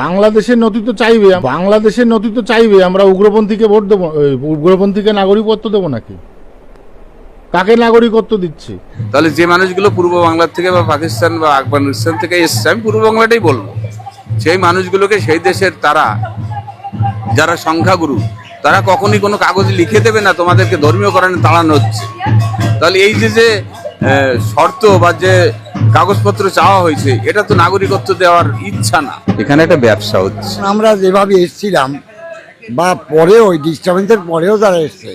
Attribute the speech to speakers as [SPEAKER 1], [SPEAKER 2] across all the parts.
[SPEAKER 1] বাংলাদেশের নথি তো চাইবে, বাংলাদেশের নথি তো চাইবে, আমরা উগ্রপন্থীকে ভোট দেবো উগ্রপন্থীকে নাগরিকত্ব দেবো নাকি? কাকে নাগরিকত্ব দিচ্ছি?
[SPEAKER 2] তাহলে যে মানুষগুলো পূর্ব বাংলার থেকে বা পাকিস্তান বা আফগানিস্তান থেকে এসছে, আমি পূর্ব বাংলাটাই বলব। সেই মানুষগুলোকে সেই দেশের তারা, যারা সংখ্যাগুরু, তারা কখনই কোনো কাগজে লিখে দেবে না, তোমাদেরকে ধর্মীয় কারণে তাড়ানো হচ্ছে। তাহলে এই যে যে শর্ত বা যে কাগজপত্র চাওয়া হয়েছে এটা তো নাগরিকত্ব দেওয়ার ইচ্ছা না। এখানে একটা ব্যবসা হচ্ছে।
[SPEAKER 3] আমরা যেভাবে এসছিলাম বা পরে ওই ডিস্টার্বেন্সের পরেও যারা এসছে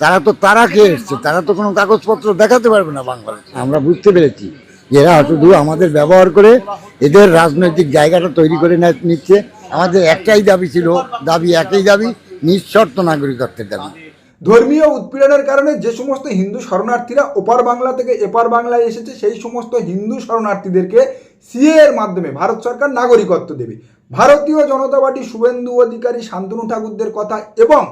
[SPEAKER 3] তারা তো তারা খেয়ে এসছে? তারা তো কোনো কাগজপত্র দেখাতে পারবে না বাংলাদেশ। আমরা বুঝতে পেরেছি এরা শুধু আমাদের ব্যবহার করে এদের রাজনৈতিক জায়গাটা তৈরি করে নে- নিচ্ছে। আমাদের একটাই দাবি ছিল দাবি একই দাবি নিঃশর্ত নাগরিকত্বের দাবি।
[SPEAKER 4] ধর্মীয় উৎপীড়নের কারণে যে সমস্ত হিন্দু শরণার্থীরা ওপার বাংলা থেকে এপার বাংলায় এসেছে, সেই সমস্ত হিন্দু শরণার্থীদেরকে সিএ এর মাধ্যমে ভারত সরকার নাগরিকত্ব দেবে। ভারতীয় জনতা পার্টি শুভেন্দু অধিকারী শান্তনু ঠাকুরদের কথা এবং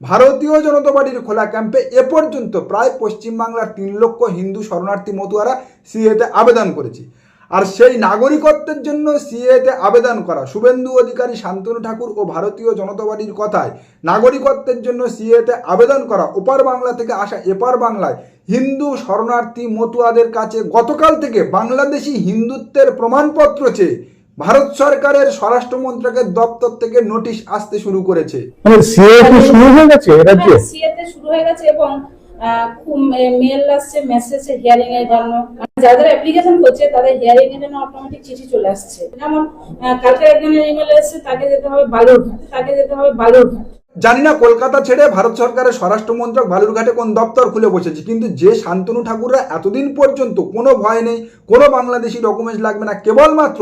[SPEAKER 4] ভারতীয় জনতা পার্টির খোলা ক্যাম্পে এ পর্যন্ত প্রায় পশ্চিমবাংলার তিন লক্ষ হিন্দু শরণার্থী মতুয়ারা সিএতে আবেদন করেছে। আর সেই নাগরিকত্বের জন্য সিএতে আবেদন করা। শুভেন্দু অধিকারী শান্তনু ঠাকুর ও ভারতীয় জনতা পার্টির কথায় নাগরিকত্বের জন্য সিএতে আবেদন করা। ওপার বাংলা থেকে আসা এপার বাংলায় হিন্দু শরণার্থী মতুয়াদের কাছে গতকাল থেকে বাংলাদেশি হিন্দুত্বের প্রমাণপত্র চেয়ে ভারত সরকারের স্বরাষ্ট্র মন্ত্রকের দপ্তর থেকে নোটিশ আসতে শুরু করেছে।
[SPEAKER 1] মানে শুরু হয়ে গেছে রাজ্যে?
[SPEAKER 5] সিএতে শুরু হয়ে গেছে এবং খুব মেল আসছে মেসেজ হিয়ারিং এর জন্য। যাদের যারা যারা অ্যাপ্লিকেশন করছে, তাদের হিয়ারিং এর জন্য অটোমেটিক চিঠি চলে আসছে। যেমন কালকে একজনের ইমেল এসেছে, তাকে যেতে হবে বালুরঘাট। তাকে যেতে হবে বালুরঘাট।
[SPEAKER 4] জানি না কলকাতা ছেড়ে ভারত সরকারের স্বরাষ্ট্র মন্ত্রক বালুরঘাটে কোন দপ্তর খুলে বসেছে, কিন্তু যে শান্তনু ঠাকুররা এতদিন পর্যন্ত কোনো ভয় নেই, কোনো বাংলাদেশি ডকুমেন্টস লাগবে না, কেবলমাত্র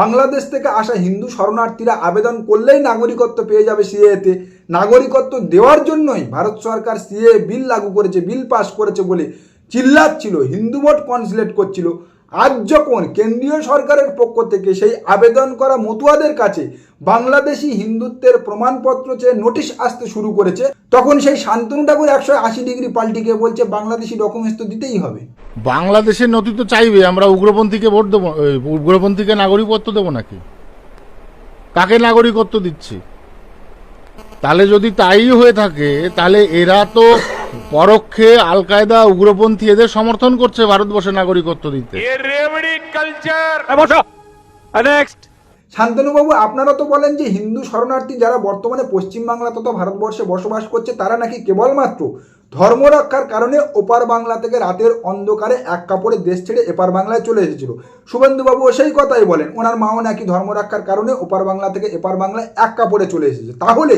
[SPEAKER 4] বাংলাদেশ থেকে আসা হিন্দু শরণার্থীরা আবেদন করলেই নাগরিকত্ব পেয়ে যাবে সিএতে নাগরিকত্ব দেওয়ার জন্যই ভারত সরকার সিএ বিল লাগু করেছে, বিল পাস করেছে বলে চিল্লাচ্ছিল, হিন্দু ভোট কনসিলেট করছিল। আজ যখন কেন্দ্রীয় সরকারের পক্ষ থেকে সেই আবেদন করা মতুয়াদের কাছে বাংলাদেশি হিন্দুত্বের প্রমাণপত্র চেয়ে নোটিশ আসতে শুরু করেছে, তখন সেই শান্তনু ঠাকুর একশো আশি ডিগ্রি পাল্টি গিয়ে বলছে, বাংলাদেশি ডকুমেন্টস তো দিতেই হবে।
[SPEAKER 1] বাংলাদেশের নথি তো চাইবে, আমরা উগ্রপন্থীকে ভোট দেবো উগ্রপন্থীকে নাগরিকত্ব দেবো নাকি? কাকে নাগরিকত্ব দিচ্ছি? তাহলে যদি তাই হয়ে থাকে, তাহলে এরা তো পরোক্ষে আল কায়দা উগ্রপন্থী এদের সমর্থন করছে ভারতবর্ষে নাগরিকত্ব দিতে।
[SPEAKER 4] শান্তনুবাবু আপনারা তো বলেন যে হিন্দু শরণার্থী যারা বর্তমানে পশ্চিমবাংলা তথা ভারতবর্ষে বসবাস করছে তারা নাকি কেবলমাত্র ধর্ম রক্ষার কারণে ওপার বাংলা থেকে রাতের অন্ধকারে এক কাপড়ে দেশ ছেড়ে এপার বাংলায় চলে এসেছিল। শুভেন্দুবাবু সেই কথাই বলেন ওনার মাও নাকি ধর্ম রক্ষার কারণে ওপার বাংলা থেকে এপার বাংলায় এক কাপড়ে চলে এসেছে। তাহলে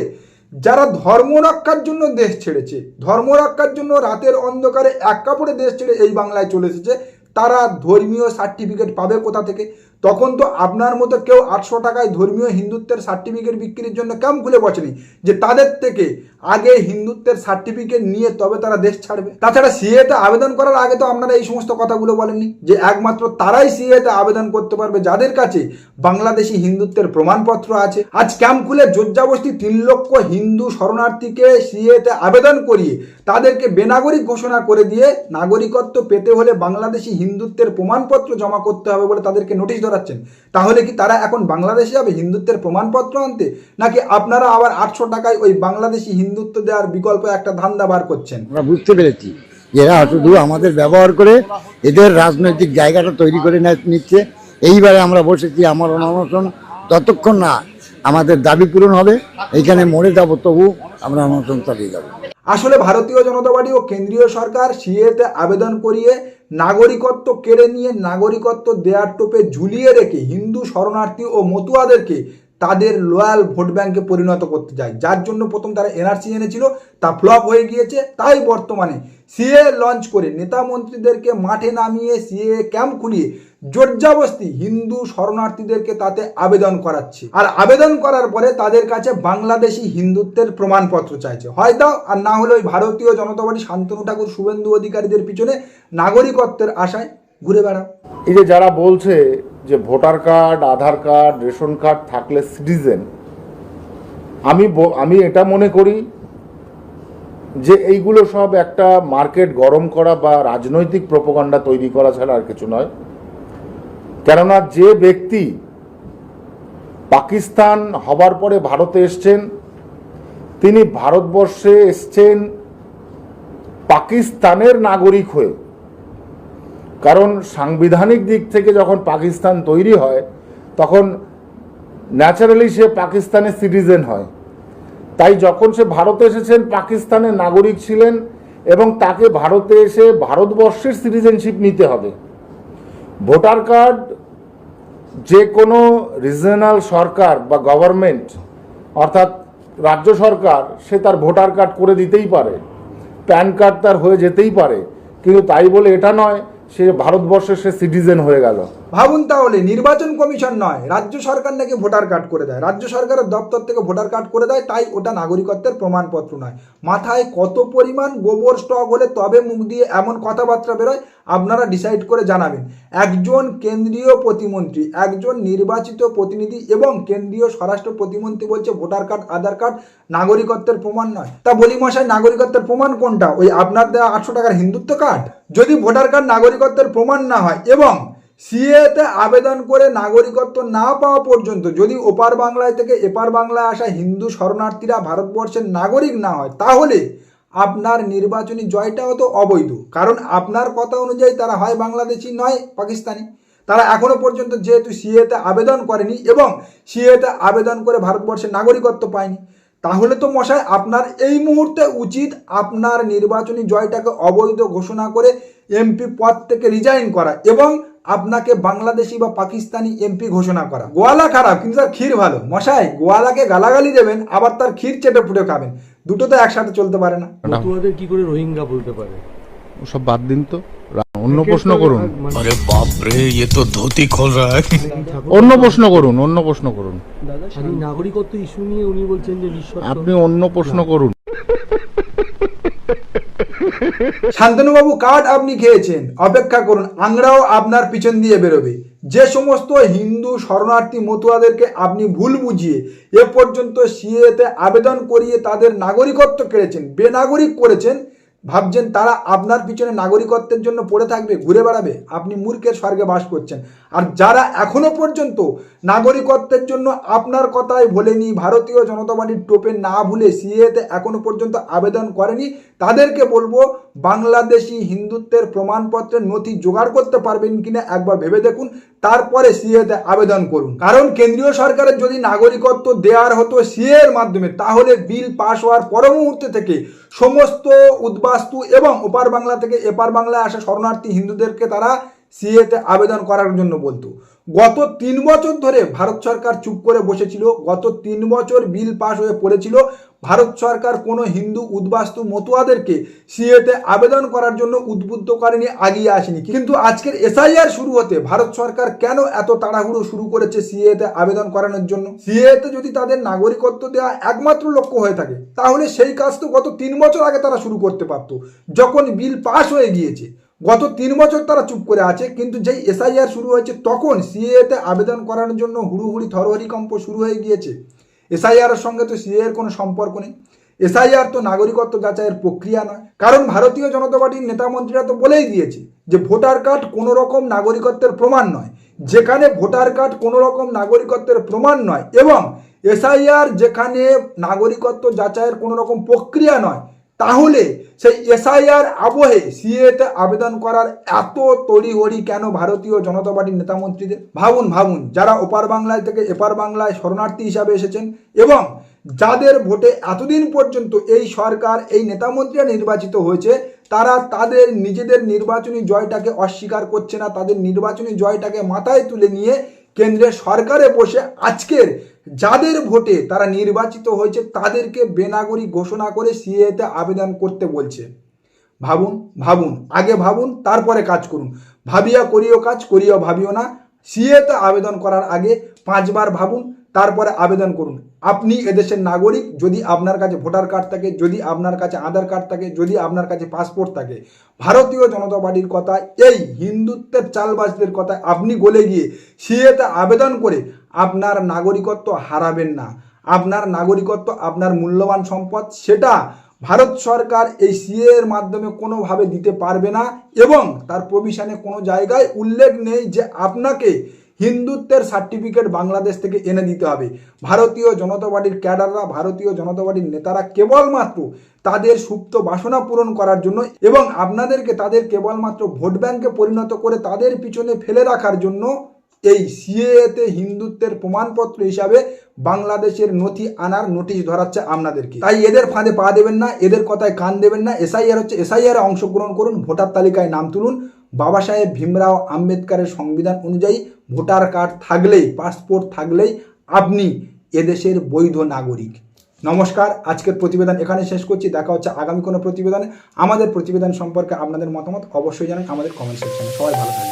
[SPEAKER 4] যারা ধর্ম রক্ষার জন্য দেশ ছেড়েছে, ধর্ম রক্ষার জন্য রাতের অন্ধকারে এক কাপড়ে দেশ ছেড়ে এই বাংলায় চলে এসেছে, তারা ধর্মীয় সার্টিফিকেট পাবে কোথা থেকে? তখন তো আপনার মতো কেউ আটশো টাকায় ধর্মীয় হিন্দুত্বের সার্টিফিকেট বিক্রির জন্য ক্যাম্প খুলে বসেনি? যে তাদের থেকে আগে হিন্দুত্বের সার্টিফিকেট নিয়ে তবে তারা দেশ ছাড়বে। তাছাড়া সিএতে আবেদন করার আগে তো আপনারা এই সমস্ত কথাগুলো বলেননি। যে একমাত্র তারাই সিএতে আবেদন করতে পারবে যাদের কাছে বাংলাদেশি হিন্দুত্বের প্রমাণপত্র আছে। আজ ক্যাম্প খুলে যোজ্জাবস্তি তিন লক্ষ হিন্দু শরণার্থীকে সিএতে আবেদন করিয়ে তাদেরকে বেনাগরিক ঘোষণা করে দিয়ে নাগরিকত্ব পেতে হলে বাংলাদেশি হিন্দুত্বের প্রমাণপত্র জমা করতে হবে বলে তাদেরকে নোটিশ ধরাচ্ছেন তাহলে কি তারা এখন বাংলাদেশে যাবে হিন্দুত্বের প্রমাণপত্র আনতে? নাকি আপনারা আবার আটশো টাকায় ওই বাংলাদেশি হিন্দুত্ব দেওয়ার বিকল্প একটা ধান্দা বার করছেন?
[SPEAKER 3] আমরা বুঝতে পেরেছি এরা শুধু আমাদের ব্যবহার করে এদের রাজনৈতিক জায়গাটা তৈরি করে নিচ্ছে। এইবারে আমরা বসেছি আমার অনশন। যতক্ষণ না আমাদের দাবি পূরণ হবে। এইখানে মরে যাব তবু আমরা অনশন চালিয়ে যাব।
[SPEAKER 4] আসলে ভারতীয় জনতা পার্টি ও কেন্দ্রীয় সরকার সিএতে আবেদন করিয়ে নাগরিকত্ব কেড়ে নিয়ে নাগরিকত্ব দেওয়ার টোপে ঝুলিয়ে রেখে হিন্দু শরণার্থী ও মতুয়াদেরকে তাদের লয়াল ভোট ব্যাংকে পরিণত করতে যায় যার জন্য প্রথম তারা এনআরসি এনেছিল, তা ফ্লপ হয়ে গিয়েছে। তাই বর্তমানে সিএ লঞ্চ করে নেতা মন্ত্রীদেরকে মাঠে নামিয়ে সিএ ক্যাম্প খুলিয়ে জোরজাবস্তি হিন্দু শরণার্থীদেরকে তাতে আবেদন করাচ্ছে। আর আবেদন করার পরে তাদের কাছে বাংলাদেশি হিন্দুত্বের প্রমাণপত্র চাইছে। হয় আর না হলে ওই ভারতীয় জনতা পার্টি শান্তনু ঠাকুর, শুভেন্দু অধিকারীদের পিছনে নাগরিকত্বের আশায় ঘুরে বেড়াও।
[SPEAKER 1] এই যে যারা বলছে যে voter card, Aadhaar card, ration card থাকলে সিটিজেন, আমি আমি এটা মনে করি যে এইগুলো সব একটা মার্কেট গরম করা বা রাজনৈতিক প্রোপাগান্ডা তৈরি করা ছাড়া আর কিছু নয়। কেননা যে ব্যক্তি পাকিস্তান হবার পরে ভারতে এসছেন, তিনি ভারতবর্ষে এসছেন পাকিস্তানের নাগরিক হয়ে। কারণ সাংবিধানিক দিক থেকে যখন পাকিস্তান তৈরি হয়, তখন ন্যাচারালি সে পাকিস্তানের সিটিজেন হয়। তাই যখন সে ভারতে এসেছেন, পাকিস্তানের নাগরিক ছিলেন এবং তাকে ভারতে এসে ভারতবর্ষের সিটিজেনশিপ নিতে হবে। ভোটার কার্ড যে কোনো রিজনাল সরকার বা গভর্নমেন্ট অর্থাৎ রাজ্য সরকার, সে তার ভোটার কার্ড করে দিতেই পারে। প্যান কার্ড তার হয়ে যেতেই পারে। কিন্তু তাই বলে এটা নয়, সে ভারতবর্ষের সে সিটিজেন হয়ে গেল।
[SPEAKER 4] ভাবুন তাহলে, নির্বাচন কমিশন নয়, রাজ্য সরকার নাকি ভোটার কার্ড করে দেয়। রাজ্য সরকারের দপ্তর থেকে ভোটার কার্ড করে দেয়, তাই ওটা নাগরিকত্বের প্রমাণপত্র নয়। মাথায় কত পরিমাণ গোবর স্টক হলে তবে মুখ দিয়ে এমন কথাবার্তা বেরোয়, আপনারা ডিসাইড করে জানাবেন। একজন কেন্দ্রীয় প্রতিমন্ত্রী, একজন নির্বাচিত প্রতিনিধি এবং কেন্দ্রীয় স্বরাষ্ট্র প্রতিমন্ত্রী বলছে ভোটার কার্ড, আধার কার্ড নাগরিকত্বের প্রমাণ নয়। তা বলি মশাই, নাগরিকত্বের প্রমাণ কোনটা? ওই আপনার দেওয়া আটশো টাকার হিন্দুত্ব কার্ড? যদি ভোটার কার্ড নাগরিকত্বের প্রমাণ না হয় এবং সিএতে আবেদন করে নাগরিকত্ব না পাওয়া পর্যন্ত যদি ওপার বাংলায় থেকে এপার বাংলায় আসা হিন্দু শরণার্থীরা ভারতবর্ষের নাগরিক না হয়, তাহলে আপনার নির্বাচনী জয়টাও তো অবৈধ। কারণ আপনার কথা অনুযায়ী তারা হয় বাংলাদেশি, নয় পাকিস্তানি। তারা এখনও পর্যন্ত যেহেতু সিএতে আবেদন করেনি এবং সিএতে আবেদন করে ভারতবর্ষের নাগরিকত্ব পায়নি, তাহলে তো মশাই আপনার এই মুহূর্তে উচিত আপনার নির্বাচনী জয়টাকে অবৈধ ঘোষণা করে এমপি পদ থেকে রিজাইন করা এবং আপনাকে বাংলাদেশি বা পাকিস্তানি এমপি ঘোষণা করা। গোয়ালা খারাপ কিন্তু তার ক্ষীর ভালো। মশাই গোয়ালাকে গালাগালি দেবেন আবার তার ক্ষীর চেটে ফুটে খাবেন। দুটো তো একসাথে চলতে পারে না।
[SPEAKER 6] তোমাদের কি করে রোহিঙ্গা বলতে পারে?
[SPEAKER 1] সব বাদ দিন তো। অন্য প্রশ্ন করুন।
[SPEAKER 7] আরে বাপ রে এ তো ধুতি খোল
[SPEAKER 6] রহা
[SPEAKER 1] অন্য প্রশ্ন করুন অন্য প্রশ্ন করুন।
[SPEAKER 6] দাদা নাগরিকত্ব ইস্যু নিয়ে উনি বলছেন যে
[SPEAKER 1] আপনি অন্য প্রশ্ন করুন।
[SPEAKER 4] শান্তনুবাবু কার্ড আপনি খেয়েছেন। অপেক্ষা করুন আংরাও আপনার পিছন দিয়ে বেরোবে। যে সমস্ত হিন্দু শরণার্থী মতুয়াদেরকে আপনি ভুল বুঝিয়ে এ পর্যন্ত সিএতে আবেদন করিয়ে তাদের নাগরিকত্ব কেড়েছেন, বেনাগরিক করেছেন, ভাবছেন তারা আপনার পিছনে নাগরিকত্বের জন্য পড়ে থাকবে, ঘুরে বেড়াবে। আপনি মূর্খের স্বর্গে বাস করছেন। আর যারা এখনও পর্যন্ত নাগরিকত্বের জন্য আপনার কথায় ভোলেনি, ভারতীয় জনতা পার্টির টোপে না ভুলে সিএতে এখনও পর্যন্ত আবেদন করেনি, তাদেরকে বলব বাংলাদেশি হিন্দুত্বের প্রমাণপত্রের নথি জোগাড় করতে পারবেন কিনা একবার ভেবে দেখুন, তারপরে সিএতে আবেদন করুন। কারণ কেন্দ্রীয় সরকারের যদি নাগরিকত্ব দেওয়ার হতো সিএ এর মাধ্যমে, তাহলে বিল পাশ হওয়ার পর মুহূর্তে থেকে সমস্ত উদ্বাস্তু এবং ওপার বাংলা থেকে এপার বাংলায় আসা শরণার্থী হিন্দুদেরকে তারা সিএতে আবেদন করার জন্য বলতো। গত তিন বছর ধরে ভারত সরকার চুপ করে বসেছিল, গত তিন বছর বিল পাশ হয়ে পড়েছিল ভারত সরকার কোনো হিন্দু উদ্বাস্তু মতুয়াদেরকে সিএতে আবেদন করার জন্য উদ্বুদ্ধ করেনি আগিয়ে আসেনি। কিন্তু আজকের এসআইআর শুরু হতে ভারত সরকার কেন এত তাড়াহুড়ো শুরু করেছে সিএতে আবেদন করানোর জন্য? সিএতে যদি তাদের নাগরিকত্ব দেওয়া একমাত্র লক্ষ্য হয়ে থাকে, তাহলে সেই কাজ তো গত তিন বছর আগে তারা শুরু করতে পারতো। যখন বিল পাস হয়ে গিয়েছে, গত তিন বছর তারা চুপ করে আছে, কিন্তু যেই এসআইআর শুরু হয়েছে তখন সিএতে আবেদন করানোর জন্য হুড়ুহুড়ি থরহরি কম্প শুরু হয়ে গিয়েছে। এসআইআর এর সঙ্গে তো সিএ এর কোনো সম্পর্ক নেই। এসআইআর তো নাগরিকত্ব যাচাইয়ের প্রক্রিয়া নয়। কারণ ভারতীয় জনতা পার্টির নেতা মন্ত্রীরা তো বলেই দিয়েছে যে ভোটার কার্ড কোনো রকম নাগরিকত্বের প্রমাণ নয়। যেখানে ভোটার কার্ড কোনো রকম নাগরিকত্বের প্রমাণ নয় এবং এসআইআর যেখানে নাগরিকত্ব যাচাইয়ের কোনো রকম প্রক্রিয়া নয় তাহলে সেই এসআইআর আবহে সিএতে আবেদন করার এত তড়িহড়ি কেন ভারতীয় জনতা পার্টির নেতামন্ত্রীদের? ভাবুন ভাবুন, যারা ওপার বাংলায় থেকে এপার বাংলায় শরণার্থী হিসাবে এসেছেন এবং যাদের ভোটে এতদিন পর্যন্ত এই সরকার, এই নেতামন্ত্রীরা নির্বাচিত হয়েছে, তারা তাদের নিজেদের নির্বাচনী জয়টাকে অস্বীকার করছে না, তাদের নির্বাচনী জয়টাকে মাথায় তুলে নিয়ে কেন্দ্রের সরকারে বসে আজকের যাদের ভোটে তারা নির্বাচিত হয়েছে, তাদেরকে বেনাগরিক ঘোষণা করে সিএতে আবেদন করতে বলছে। ভাবুন ভাবুন, আগে ভাবুন, তারপরে কাজ করুন। ভাবিয়া করিও কাজ করিও ভাবিও না। সিএতে আবেদন করার আগে পাঁচবার ভাবুন, তারপরে আবেদন করুন। আপনি এদেশের নাগরিক, যদি আপনার কাছে ভোটার কার্ড থাকে, যদি আপনার কাছে আধার কার্ড থাকে, যদি আপনার কাছে পাসপোর্ট থাকে। ভারতীয় জনতা পার্টির কথা এই হিন্দুত্বের চালবাজদের কথা আপনি গলে গিয়ে সিএতে আবেদন করে আপনার নাগরিকত্ব হারাবেন না। আপনার নাগরিকত্ব, আপনার মূল্যবান সম্পদ, সেটা ভারত সরকার এই সিএ এর মাধ্যমে কোনোভাবে দিতে পারবে না এবং তার প্রভিশনে কোনো জায়গায় উল্লেখ নেই যে আপনাকে হিন্দুত্বের সার্টিফিকেট বাংলাদেশ থেকে এনে দিতে হবে। ভারতীয় জনতা পার্টির ক্যাডাররা, ভারতীয় জনতা পার্টির নেতারা কেবলমাত্র তাদের সুপ্ত বাসনা পূরণ করার জন্য এবং আপনাদেরকে তাদের কেবলমাত্র ভোট ব্যাংকে পরিণত করে তাদের পিছনে ফেলে রাখার জন্য এই সিএতে হিন্দুত্বের প্রমাণপত্র হিসাবে বাংলাদেশের নথি আনার নোটিশ ধরাচ্ছে আপনাদেরকে। তাই এদের ফাঁদে পা দেবেন না, এদের কথায় কান দেবেন না। এসআইআর হচ্ছে, এসআইআর অংশগ্রহণ করুন, ভোটার তালিকায় নাম তুলুন। বাবা সাহেব ভীমরাও আম্বেদকারের সংবিধান অনুযায়ী ভোটার কার্ড থাকলেই, পাসপোর্ট থাকলেই আপনি এদেশের বৈধ নাগরিক। নমস্কার, আজকের প্রতিবেদন এখানে শেষ করছি। দেখা হচ্ছে আগামী কোনো প্রতিবেদনে। আমাদের প্রতিবেদন সম্পর্কে আপনাদের মতামত অবশ্যই জানান আমাদের কমেন্ট সেকশনে সবাই ভালো থাকবেন।